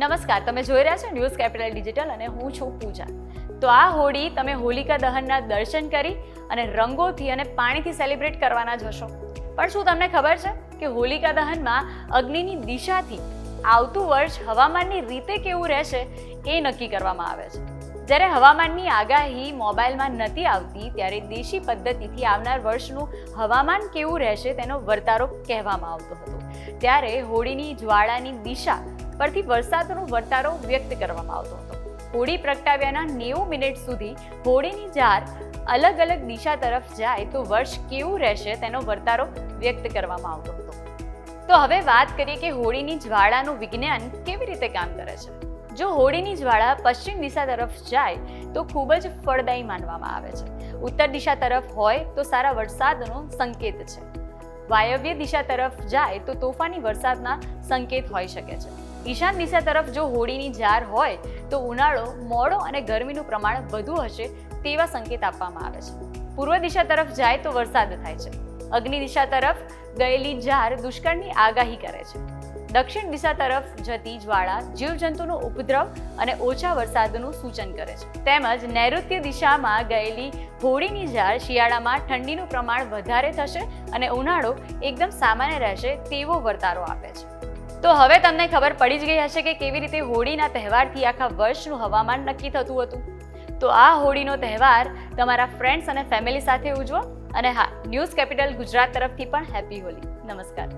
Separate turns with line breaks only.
નમસ્કાર, તમે જોઈ રહ્યા છો ન્યૂઝ કેપિટલ ડિજિટલ અને હું છું પૂજા. તો આ હોળી તમે હોલિકા દહનના દર્શન કરી અને રંગોથી અને પાણીથી સેલિબ્રેટ કરવાના જ હશો. પણ શું તમને ખબર છે કે હોલિકા દહનમાં અગ્નિની દિશાથી આવતું વર્ષ હવામાનની રીતે કેવું રહેશે એ નક્કી કરવામાં આવે છે. જ્યારે હવામાનની આગાહી મોબાઈલમાં નથી આવતી, ત્યારે દેશી પદ્ધતિથી આવનાર વર્ષનું હવામાન કેવું રહેશે તેનો વર્તારો કહેવામાં આવતો હતો. ત્યારે હોળીની જ્વાળાની દિશા પરથી વરસાદનો વર્તારો વ્યક્ત કરવામાં આવતો હતો. હોળી પ્રગટાવ્યાના નેવું મિનિટ સુધી હોળીની જાર અલગ અલગ દિશા તરફ જાય તો વર્ષ કેવું રહેશે તેનો વર્તારો વ્યક્ત કરવામાં આવતો હતો. તો હવે વાત કરીએ કે હોળીની જ્વાળાનું વિજ્ઞાન કેવી રીતે કામ કરે છે? જો હોળીની જ્વાળા પશ્ચિમ દિશા તરફ જાય તો ખૂબ જ ફળદાયી માનવામાં આવે છે. ઉત્તર દિશા તરફ હોય તો સારા વરસાદનો સંકેત છે. વાયવ્ય દિશા તરફ જાય તો તોફાની વરસાદના સંકેત હોઈ શકે છે. ઈશાન દિશા તરફ જો હોળીની જાર હોય તો ઉનાળો, મોડો અને ગરમીનું પ્રમાણ વધુ હશે તેવા સંકેત આપવામાં આવે છે. પૂર્વ દિશા તરફ જાય તો વરસાદ થાય છે. અગ્નિ દિશા તરફ ગયેલી જાર દુષ્કાળની આગાહી કરે છે. દક્ષિણ દિશા તરફ જતી જ્વાળા જીવજંતુનો ઉપદ્રવ અને ઓછા વરસાદનું સૂચન કરે છે. તેમજ નૈઋત્ય દિશામાં ગયેલી હોળીની જાર શિયાળામાં ઠંડીનું પ્રમાણ વધારે થશે અને ઉનાળો એકદમ સામાન્ય રહેશે તેવો વર્તારો આપે છે. તો હવે તમને ખબર પડી જ ગઈ હશે કે કેવી રીતે હોળીના તહેવારથી આખા વર્ષનું હવામાન નક્કી થતું હતું. તો આ હોળીનો તહેવાર તમારા ફ્રેન્ડ્સ અને ફેમિલી સાથે ઉજવો. અને હા ન્યૂઝ કેપિટલ ગુજરાત તરફથી પણ હેપી હોલી નમસ્કાર.